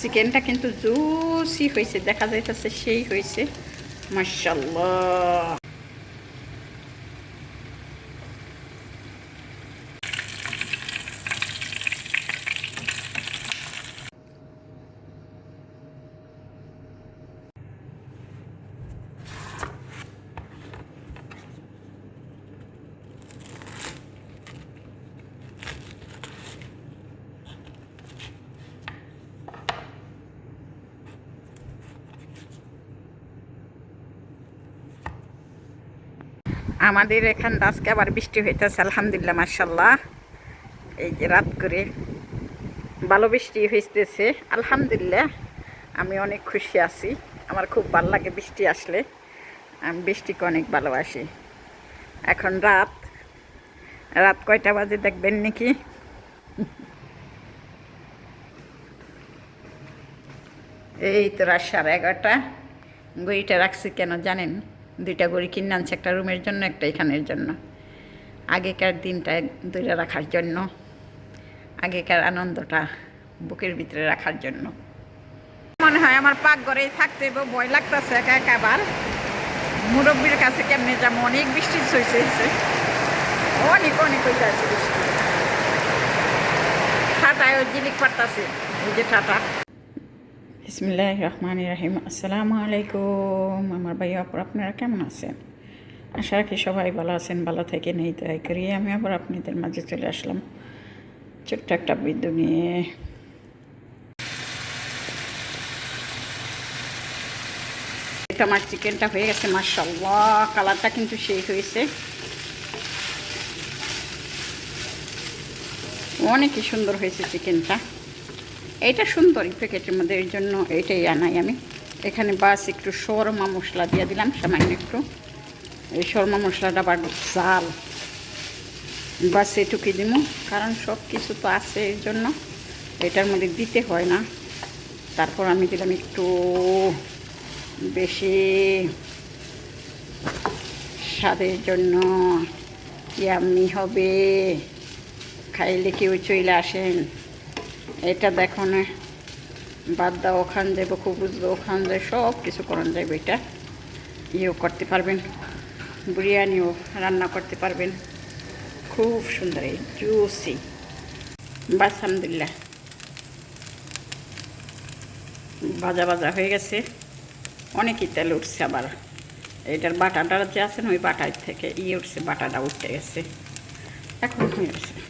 চিকেনটা কিন্তু জুসি হয়েছে দেখা যাইতেছে সেই হয়েছে। মার্শাল্লাহ আমাদের এখান আজকে আবার বৃষ্টি হইতেছে, আলহামদুলিল্লাহ মার্শাল্লাহ এই যে রাত করে ভালো বৃষ্টি হইতেছে, আলহামদুলিল্লাহ। আমি অনেক খুশি আছি, আমার খুব ভালো লাগে বৃষ্টি আসলে। আমি বৃষ্টিকে অনেক ভালোবাসি। এখন রাত রাত কয়টা বাজে দেখবেন নাকি? এই তো রাত সাড়ে এগারোটা। গড়িটা রাখছি কেন জানেন? দুইটা গড়ি কিনে আনছে, একটা রুমের জন্য, একটা এখানের জন্য। আগেকার দিনটা ধরে রাখার জন্য, আগেকার আনন্দটা বুকের ভিতরে রাখার জন্য। মনে হয় আমার পাক ঘরেই থাকতে ভয় লাগতেছে একা একা আবার। মুরব্বীর কাছে কেমনে যাব? অনেক বৃষ্টি হয়েছে অনেক অনেক হয়েছে বৃষ্টি। ঠাটায় জিলিক পারতাছে এই যে ঠাটা। বিসমিল্লাহ রহমান রাহিম আসসালামু আলাইকুম আমার ভাই আপর আপনারা কেমন আছেন? আশা রাখি সবাই ভালো আছেন, ভালো থেকে নেই দয়া করি। আমি আবার আপনাদের মাঝে চলে আসলাম ছোট্ট একটা বিদ্যু নিয়ে। এটা আমার চিকেনটা হয়ে গেছে মার্শাল্লাহ কালারটা কিন্তু সেই হয়েছে। অনেকই সুন্দর হয়েছে চিকেনটা। এইটা সুন্দর প্যাকেটের মধ্যে এর জন্য এটাই আনাই আমি। এখানে বাস একটু শর্মা মশলা দিয়ে দিলাম, সামান্য একটু। এই শর্মা মশলাটা আবার জাল বাস এটুকুই দিব, কারণ সব কিছু তো আছে এর জন্য। এটার মধ্যে দিতে হয় না। তারপর আমি দিলাম একটু বেশি স্বাদের জন্য কি ইয়াম্মি হবে। খাইলে কেউ চলে আসেন। এটা দেখো না। বাদ দাও, ওখান যাব খুব বুঝব ওখান যায় সব কিছু করান যাবে এটা। ইয়েও করতে পারবেন। বিরিয়ানিও রান্না করতে পারবেন। খুব সুন্দর, এই জুসি। বাস, আলহামদুলিল্লাহ। ভাজা ভাজা হয়ে গেছে। অনেকই তেল উঠছে আবার। এটার বাটাটা যে আছে না, ওই বাটার থেকে ইয়ে উঠছে, বাটাটা উঠতে গেছে। এখন হয়ে গেছে।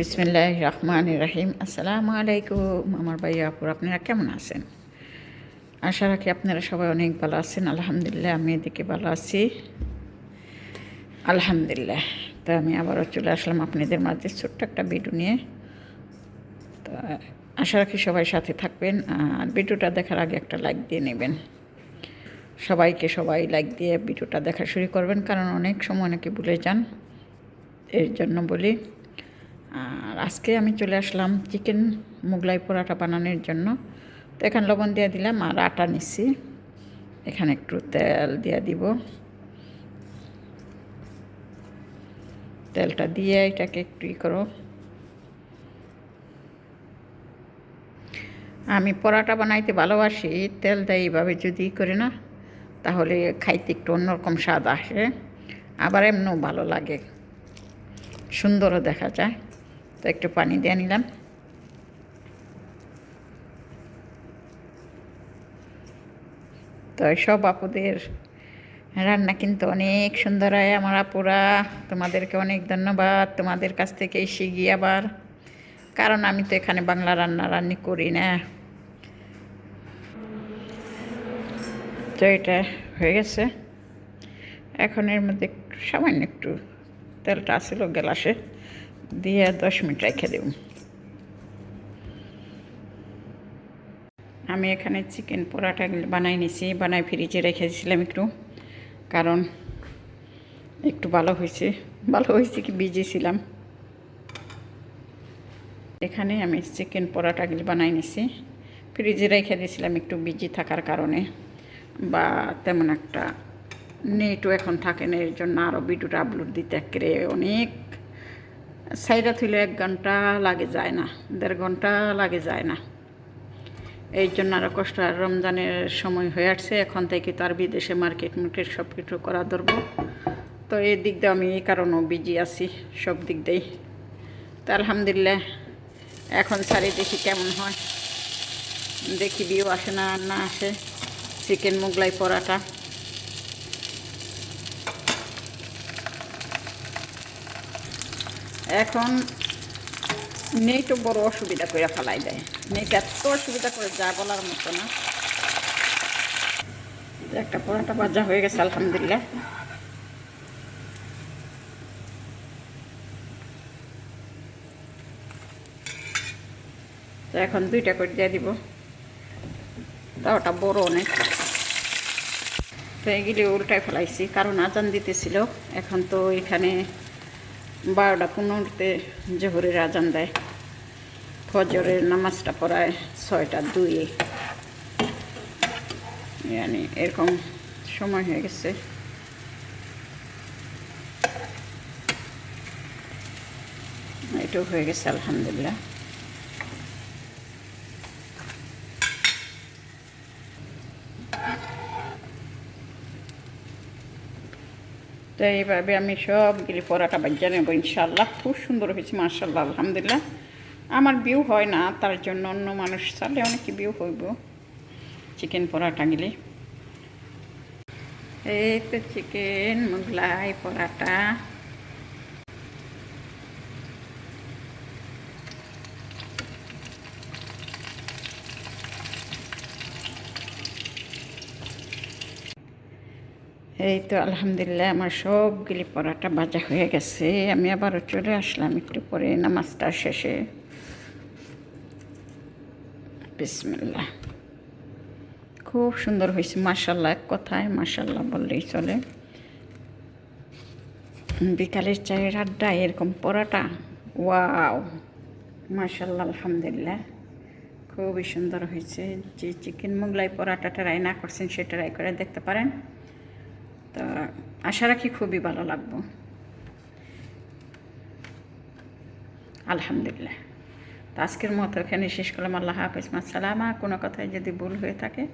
বিসমিল্লাহ রহমান রাহিম। আসসালামু আলাইকুম আমার ভাই আপুর আপনারা কেমন আছেন? আশা রাখি আপনারা সবাই অনেক ভালো আছেন। আলহামদুলিল্লাহ, আমি এদিকে ভালো আছি। আলহামদুলিল্লাহ। তো আমি আবারও চলে আসলাম আপনাদের মাঝে ছোট্ট একটা ভিডিও নিয়ে। তো আশা রাখি সবাই সাথে থাকবেন। আর ভিডিওটা দেখার আগে একটা লাইক দিয়ে নেবেন। সবাইকে সবাই লাইক দিয়ে ভিডিওটা দেখা শুরু করবেন, কারণ অনেক সময় অনেকে ভুলে যান। এর জন্য বলি আর আজকে আমি চলে আসলাম চিকেন মোগলাই পরোটা বানানোর জন্য। তো এখানে লবণ দিয়ে দিলাম আর আটা নিচ্ছি। এখানে একটু তেল দিয়ে দিব। তেলটা দিয়ে এটাকে একটু ই করো। আমি পরোটা বানাইতে ভালোবাসি, তেল দেয় এইভাবে যদি করে না, তাহলে খাইতে একটু অন্যরকম স্বাদ আসে। আবার এমনিও ভালো লাগে। সুন্দরও দেখা যায়। তো একটু পানি দিয়ে নিলাম। তো সব আপুদের রান্না কিন্তু অনেক সুন্দর হয় আমার আপুরা। তোমাদেরকে অনেক ধন্যবাদ। তোমাদের কাছ থেকে গিয়ে আবার, কারণ আমি তো এখানে বাংলা রান্না রান্নি করি না। তো এটা হয়ে গেছে। এখন এর মধ্যে সামান্য একটু তেলটা আসছিল গ্লাসে দিয়ে দশ মিনিট রেখে দেব। আমি এখানে চিকেন পোড়াটা বানাই নিছি বানাই ফ্রিজে রেখে দিয়েছিলাম একটু, কারণ একটু ভালো হয়েছে। ভালো হয়েছে কি ভিজেছিলাম এখানে আমি চিকেন পরোটাগুলি বানাই নিছি। ফ্রিজে রেখে দিয়েছিলাম একটু বিজি থাকার কারণে, বা তেমন একটা নেটও এখন থাকে না, এর জন্য আরও ভিডিওটা আপলোড দিতে করে অনেক সাইডা থইলে এক ঘণ্টা লাগে যায় না, দেড় ঘণ্টা লাগে যায় না। এই জন্য আরও কষ্ট, আর রমজানের সময় হয়ে আসছে, এখন থেকে তার বিদেশে মার্কেট মার্কেট সব কিছু করা ধরবো। তো এই দিক দিয়ে আমি এই কারণেও বিজি আছি, সব দিক দিয়েই। তো আলহামদুলিল্লাহ, এখন সারি দেখি কেমন হয়। দেখি বিয়েও আসে না না আসে। চিকেন মোগলাই পরাটা। এখন নেট বড় অসুবিধা করে ফেলাই দেয়। নেট এত অসুবিধা করে যা বলার মতো না। একটা পরাটা বাজা হয়ে গেছে, আলহামদুলিল্লাহ। এখন দুইটা করে দিয়ে দিব। তা ওটা বড় অনেক। তো এগুলি উল্টায় ফেলাইছি, কারণ আজান দিতেছিল। এখন তো এখানে বারোটা পনেরোতে জোহরের আজান দেয়। ফজরের নামাজটা পড়ায় ছয়টা দুয়ে জানি এরকম সময় হয়ে গেছে। এটাও হয়ে গেছে, আলহামদুলিল্লাহ। তো এইভাবে আমি সবগুলি পরাটা বাজ্যা নেব ইনশাল্লাহ খুব সুন্দর হয়েছে মার্শাল্লাহ আলহামদুলিল্লাহ। আমার বিউ হয় না, তার জন্য অন্য মানুষ চালে অনেক বিউ হইব চিকেন পরাটাগুলি। এই তো চিকেন মোগলাই পরাটা। এই তো আলহামদুলিল্লাহ, আমার সবগুলি পরাটা ভাজা হয়ে গেছে। আমি আবারও চলে আসলাম একটু পরে নামাজটা শেষে। বিসমিল্লাহ। খুব সুন্দর হয়েছে মাসাল্লাহ এক কথায় মাসাল্লাহ বললেই চলে। বিকালের চায়ের আড্ডা, এরকম পরাটা, ওয়াও মাসাল্লাহ আলহামদুলিল্লাহ। খুবই সুন্দর হয়েছে, যে চিকেন মোগলাই পরাটাটা না করছেন সেটা রাই করে দেখতে পারেন। তা আশা রাখি খুবই ভালো লাগবো। আলহামদুলিল্লাহ। তো আজকের মতো এখানে শেষ করলাম। আল্লাহ হাফিজ। মাসালামা কোনো কথায় যদি ভুল হয়ে থাকে,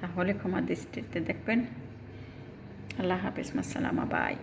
তাহলে ক্ষমা দৃষ্টিতে দেখবেন। আল্লাহ হাফিজ। মাসালামা বাই।